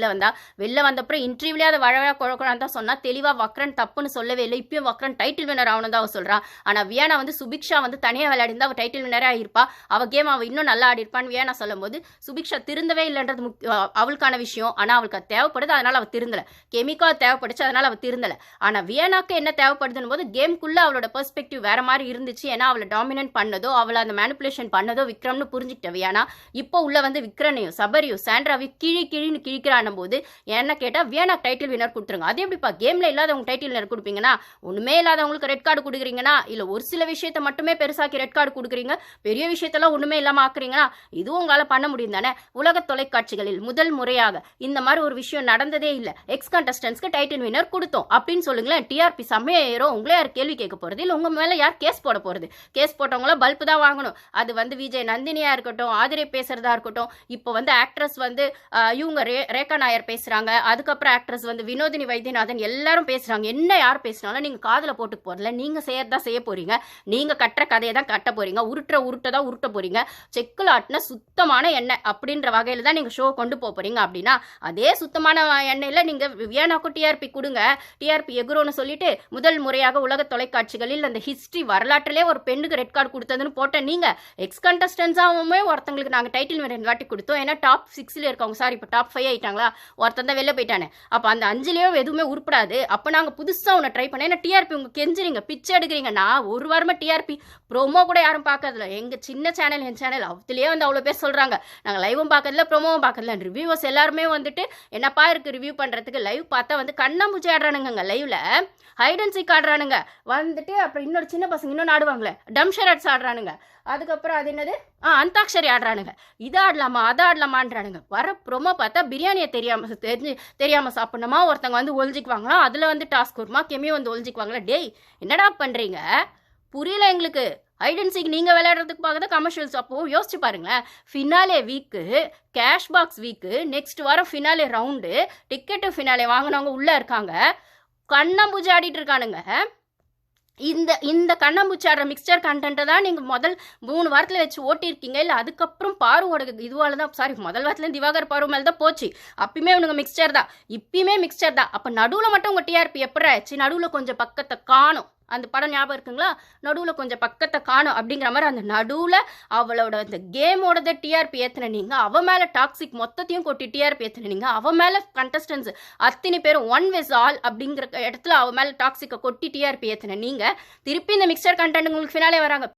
வெளில வந்தா வெளில வந்தப்பறம் இன்டர்வியூலே அதை வழவழ குழக்குறான்னு தான் சொன்னா தெளிவா வக்ரன் தப்புன்னு சொல்லவே இல்லை. இப்பயும் வக்ரன் டைட்டில் வினர் ஆகணும் தான் அவ சொல்றா. ஆனா வியானா வந்து சுபிக்ஷா வந்து தனியா விளையாடிருந்தா அவள் டைட்டில் வினரே ஆயிருப்பா அவ கேம் அவள் இன்னும் நல்லா ஆடி இருப்பான்னு வியானா சொல்லும்போது சுபிக்ஷா திருந்தவே இல்லைன்றது முக் அவளுக்கான விஷயம். ஆனால் அவளுக்கு அது தேவைப்படுது அதனால அவள் திருந்தலை. கெமிக்கோ தேவைப்படுச்சு அதனால அவள் திருந்தலை. ஆனால் வியானாக்கு என்ன தேவைப்படுதுன்னு போது கேம்குள்ளே அவளோட பெர்ஸ்பெக்டிவ் வேற மாதிரி இருந்துச்சு. ஏன்னா அவளை டாமினன்ட் பண்ணதோ அவளை அந்த மேனிப்புலேஷன் பண்ணதோ விக்ரம்னு புரிஞ்சுக்கிட்ட வியானா. இப்போ உள்ள வந்து விக்ரனையும் சபரியும் சாண்ட்ராவையும் கிழி கிழின்னு கிழிக்கிறான் போது என்ன கேட்டால் வேணா டைட்டில் வினர் கொடுத்துருங்க. அது எப்படிப்பா கேம்ல இல்லாதவங்க டைட்டில் வினர் கொடுப்பீங்கன்னா ஒன்றுமே இல்லாதவங்களுக்கு ரெட் கார்டு கொடுக்குறீங்கன்னா இல்லை ஒரு சில விஷயத்தை மட்டுமே பெருசாக்கி ரெட் கார்டு கொடுக்குறீங்க பெரிய விஷயத்தெல்லாம் ஒன்றுமே இல்லாமல் ஆக்குறீங்கன்னா இதுவும் உங்களால் பண்ண முடியும் தானே? உலக தொலைக்காட்சிகளில் முதல் முறையாக இந்த மாதிரி ஒரு விஷயம் நடந்ததே இல்லை. எக்ஸ் கண்டஸ்டன்ஸ்க்கு டைட்டில் வினர் கொடுத்தோம். அப்படின்னு சொல்லுங்களேன் டிஆர்பி செம்மையா ஏறும் உங்களே யார் கேள்வி கேட்க போகிறது இல்லை உங்கள் மேலே யார் கேஸ் போட போகிறது கேஸ் போட்டவங்கள பல்ப் தான் வாங்கணும். அது வந்து விஜய் நந்தினியாக இருக்கட்டும் ஆதிரை பேசுகிறதா இருக்கட்டும் இப்போ வந்து ஆக்ட்ரஸ் வந்து இவங்க ரே ரேகா நாயர் பேசுகிறாங்க அதுக்கப்புறம் ஆக்ட்ரஸ் வந்து வினோதினி வைத்தியநாதன் எல்லாரும் பேசுறாங்க. என்ன யார் பேசினாலும் நீங்கள் காதில் போட்டு போகிறல நீங்கள் செய்யறதா செய்ய போறீங்க. நீங்கள் கட்டுற கதையை தான் கட்ட போகிறீங்க உருட்டுற உருட்ட தான் உருட்ட போகிறீங்க செக்கில் ஆட்டின சுத்தமான எண்ணெய் அப்படின்ற வகையில் தான் நீங்கள் ஷோ கொண்டு போக போறீங்க அப்படின்னா அதே சுத்தமான எண்ணெயில் நீங்கள் வியானாக்கும் டிஆர்பி கொடுங்க. டிஆர்பி எகுரோன்னு சொல்லிட்டு முதல் முறையாக உலக தொலைக்காட்சிகளில் அந்த ஹிஸ்ட்ரி வரலாற்றிலே ஒரு பெண்ணுக்கு ரெட் கார்டு கொடுத்ததுன்னு போட்ட நீங்கள் எக்ஸ் கண்டஸ்டன்ஸாகவுமே ஒருத்தங்களுக்கு நாங்கள் டைட்டில் ரெண்டு வாட்டி கொடுத்தோம். ஏன்னா டாப் சிக்ஸில் இருக்கவங்க. சார் இப்போ டாப் ஃபைவ் ஆயிட்டாங்களா? ஒருத்தன் தான் வெளில போயிட்டானே. அப்போ அந்த அஞ்சுலேயும் எதுவுமே உருப்படாது. அப்போ நாங்கள் புதுசாக உன்னை ட்ரை பண்ணேன். ஏன்னா டிஆர்பி உங்கள் கெஞ்சுறீங்க? பிச்சை எடுக்கிறீங்க. நான் ஒரு வாரமாக டிஆர்பி ப்ரோமோ கூட யாரும் பார்க்கறதில்ல. எங்கள் சின்ன சேனல் என் சேனல் அதுலேயே வந்து அவ்வளோ பேர் சொல்கிறாங்க நாங்கள் லைவும் பார்க்கறதில்ல ப்ரோமோவும் பார்க்கறதில்ல. ரிவ்யூவர்ஸ் எல்லாருமே வந்துட்டு என்னப்பா இருக்குது ரிவ்யூ பண்ணுறதுக்கு லைவ் பார்த்தா வந்து கண்ணாமூச்சி ஆடுறானுங்க லைவில் ஹைட் அண்ட் சீக் ஆடுறானுங்க. வந்துட்டு அப்புறம் இன்னொரு சின்ன பசங்க இன்னொன்று ஆடுவாங்களே டம்ஷரட்ஸ் ஆடுறானுங்க. அதுக்கப்புறம் அது என்னது? ஆ அந்தாக்ஷரி ஆடுறானுங்க. இது ஆடலாமா அதை ஆடலாமான்றானுங்க. வர ப்ரோமோ பார்த்தா பிரியாணியை தெரியாமல் தெரிஞ்சு தெரியாமல் சாப்பிடணுமா? ஒருத்தங்க வந்து ஒழிஞ்சிக்குவாங்களா அதில் வந்து டாஸ்க் வருமா? கெமியும் வந்து ஒழிஞ்சிக்குவாங்களா டேய் என்னடா பண்ணுறீங்க புரியல எங்களுக்கு. ஐடென்சிக்கு நீங்கள் விளையாடுறதுக்கு பார்க்க தான் கமர்ஷியல்ஸ் அப்போ யோசிச்சு பாருங்களேன். Finale week cash box week next வாரம் ஃபினாலே ரவுண்டு டிக்கெட்டு ஃபினாலே வாங்கினவங்க உள்ளே இருக்காங்க. கண்ணம்பூச்சி ஆடிட்டு இருக்கானுங்க இந்த இந்த கண்ணம்பூச்சி ஆடுற மிக்சர் கண்டென்ட்டை தான் நீங்கள் முதல் மூணு வாரத்தில் வச்சு ஓட்டியிருக்கீங்க. இல்லை அதுக்கப்புறம் பாருவோட இதுவால தான் சாரி முதல் வாரத்துலேருந்து திவாகர் பாரு மேலே தான் போச்சு. அப்பயுமே இவனுங்க மிக்சர் தான். இப்பயுமே மிக்சர் தான். அப்போ நடுவில் மட்டும் உங்கள் டிஆர்பி எப்படி ஆச்சு? நடுவில் கொஞ்சம் பக்கத்தை காணும். அந்த படம் ஞாபகம் இருக்குங்களா? நடுவில் கொஞ்சம் பக்கத்தை காணும் அப்படிங்கிற மாதிரி அந்த நடுவில் அவளோட அந்த கேமோடத டிஆர்பி ஏற்றினீங்க அவள் மேலே டாக்ஸிக் மொத்தத்தையும் கொட்டி டிஆர்பி ஏற்றினீங்க அவள் மேலே கண்டஸ்டன்ஸ் அத்தனை பேரும் ஒன் வெஸ் ஆல் அப்படிங்கிற இடத்துல அவள் மேலே டாக்ஸிக்கை கொட்டி டிஆர்பி ஏற்றின நீங்கள் திருப்பி இந்த மிக்சர் கண்டென்ட் உங்களுக்கு ஃபினாலே வராங்க.